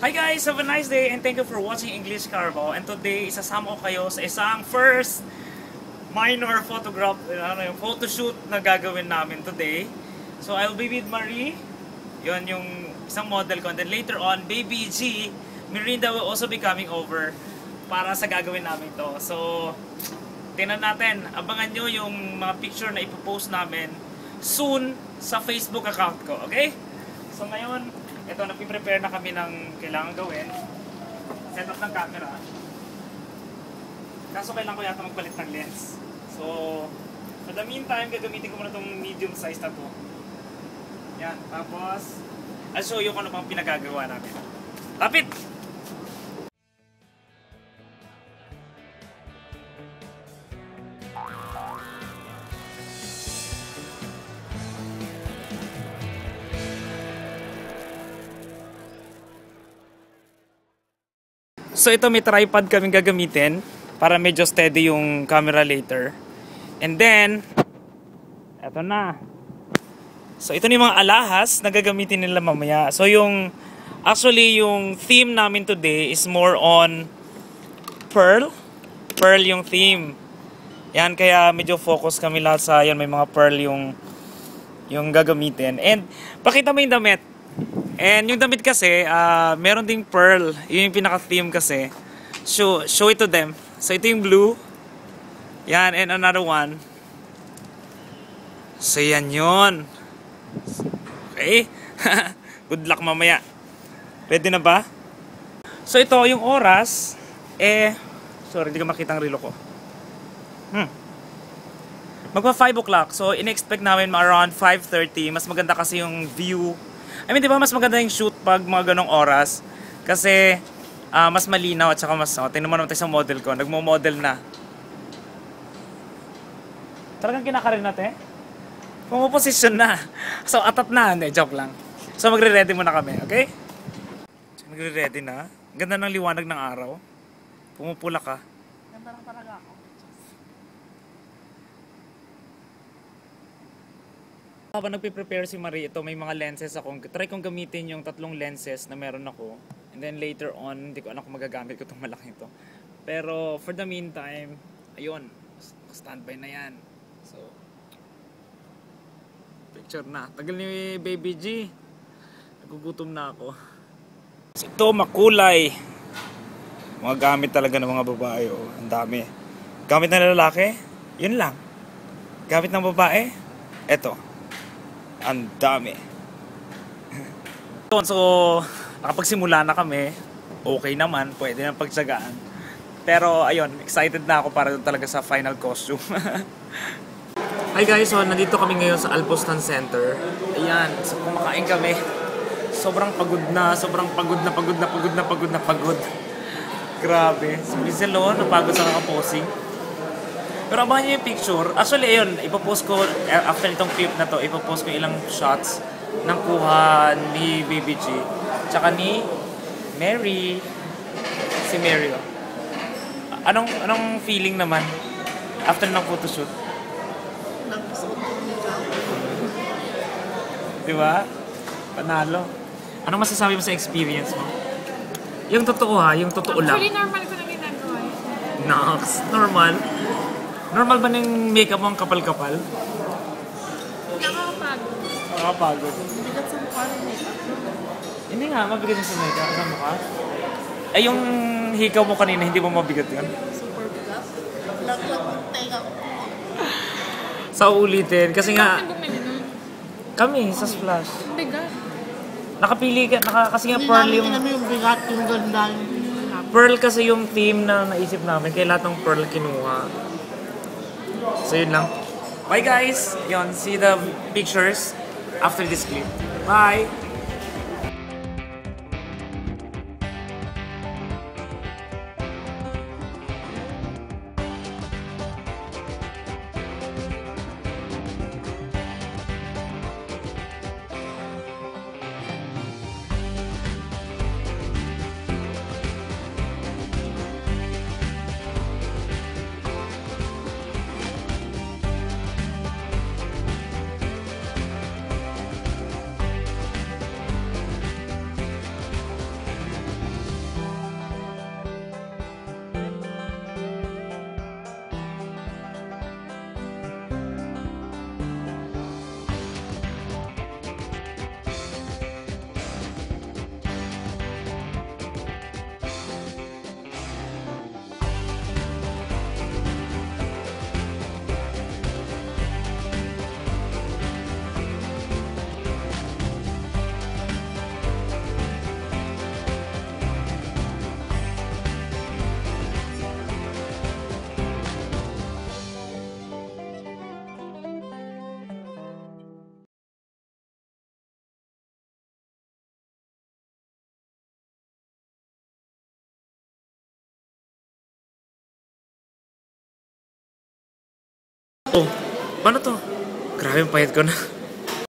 Hi guys! Have a nice day and thank you for watching English Carbo. And today, isasama ko kayo sa isang first minor photograph, ano yung photo shoot na gagawin namin today. So I'll be with Marie. Yon yung isang model ko. And then later on, Baby G, Mirinda will also be coming over para sa gagawin namin to. So, tingnan natin. Abangan nyo yung mga picture na ipopost namin soon sa Facebook account ko. Okay? So ngayon, ito, nagpiprepare na kami ng kailangan gawin. Set up ng camera. Kaso kailangan ko yata magpalit ng lens. So, for the meantime, gagamitin ko muna itong medium size na to. Yan. Tapos, I'll show you kung ano pang pinagagawa namin. Lapit! So ito may tripod kaming gagamitin para medyo steady yung camera later. And then, eto na. So ito na yung mga alahas na gagamitin nila mamaya. So yung, actually yung theme namin today is more on pearl. Pearl yung theme. Yan, kaya medyo focus kami lahat sa, yan may mga pearl yung, yung gagamitin. And pakita mo yung damit. And yung damit kasi, uh, meron ding pearl. Yun yung pinaka-theme kasi. Show, show it to them. So ito yung blue. Yan, and another one. So yan yun. Okay? Good luck mamaya. Pwede na ba? So ito, yung oras, eh, sorry, hindi ka makita ang relo ko. Hmm. Magpa 5 o'clock. So, in-expect namin around 5.30. Mas maganda kasi yung view I mean, di ba mas maganda yung shoot pag mga ganong oras? Kasi uh, mas malinaw at saka mas, oh, tingnan mo naman tayo sa model ko, nagmo-model na. Talagang kinakarin natin? Pumuposisyon na. So, atat na. Hindi, joke lang. So, magre-ready muna kami, okay? So, magre-ready na. Ganda ng liwanag ng araw. Pumupula ka. Ganda lang talaga ako. Habang nagpe-prepare si Marie, ito may mga lenses ako. Try kong gamitin yung tatlong lenses na meron ako. And then later on, hindi ko alam kung magagamit ko itong malaki ito. Pero for the meantime, ayun, standby na yan. So, picture na. Tagal ni Baby G. Nagugutom na ako. Ito, makulay. Mga gamit talaga ng mga babae. Oh. Ang dami. Gamit ng lalaki? Yun lang. Gamit ng babae? Eto. Ang dami. so, nakapagsimula na kami. Okay naman, pwede na pagtsagaan. Pero ayun, excited na ako para talaga sa final costume. Hi guys, so nandito kami ngayon sa Albostan Center. Ayan, so kumakain kami. Sobrang pagod na, sobrang pagod na, pagod na, pagod na, pagod na, pagod. Grabe. Si Bizelo, napagod sa nakaposing. Pero abangan nyo yung picture. Actually, ayun, ipopost ko, eh, after itong clip na to, ipopost ko ilang shots ng kuha ni Baby G. Tsaka ni Mary. Si Mary, oh. Anong, anong feeling naman after ng photoshoot? Di ba? Panalo. Anong masasabi mo sa experience mo? Yung totoo ha, yung totoo lang. Actually, normal ko na ginagawa. Nox, normal. Normal ba ng makeup mo ang kapal-kapal? Nakakapagod. Nakakapagod. Bigat sa mukha ng makeup. Hindi nga, mabigat sa makeup. Sa mukha. Ay, yung hikaw mo kanina, hindi mo mabigat yun? Super bigat. Laglag ng tenga ko. Sa ulitin, kasi nga, kami sa Splash. Ang bigat. Nakapili ka, naka, kasi nga Hindi pearl namin yung, tinanong yung bigat, yung ganda, pearl kasi yung theme na naisip namin, kaya lahat ng pearl kinuha. So yun lang. Bye guys! Yun, see the pictures after this clip. Bye! Oh, paano to? Grabe payat ko na.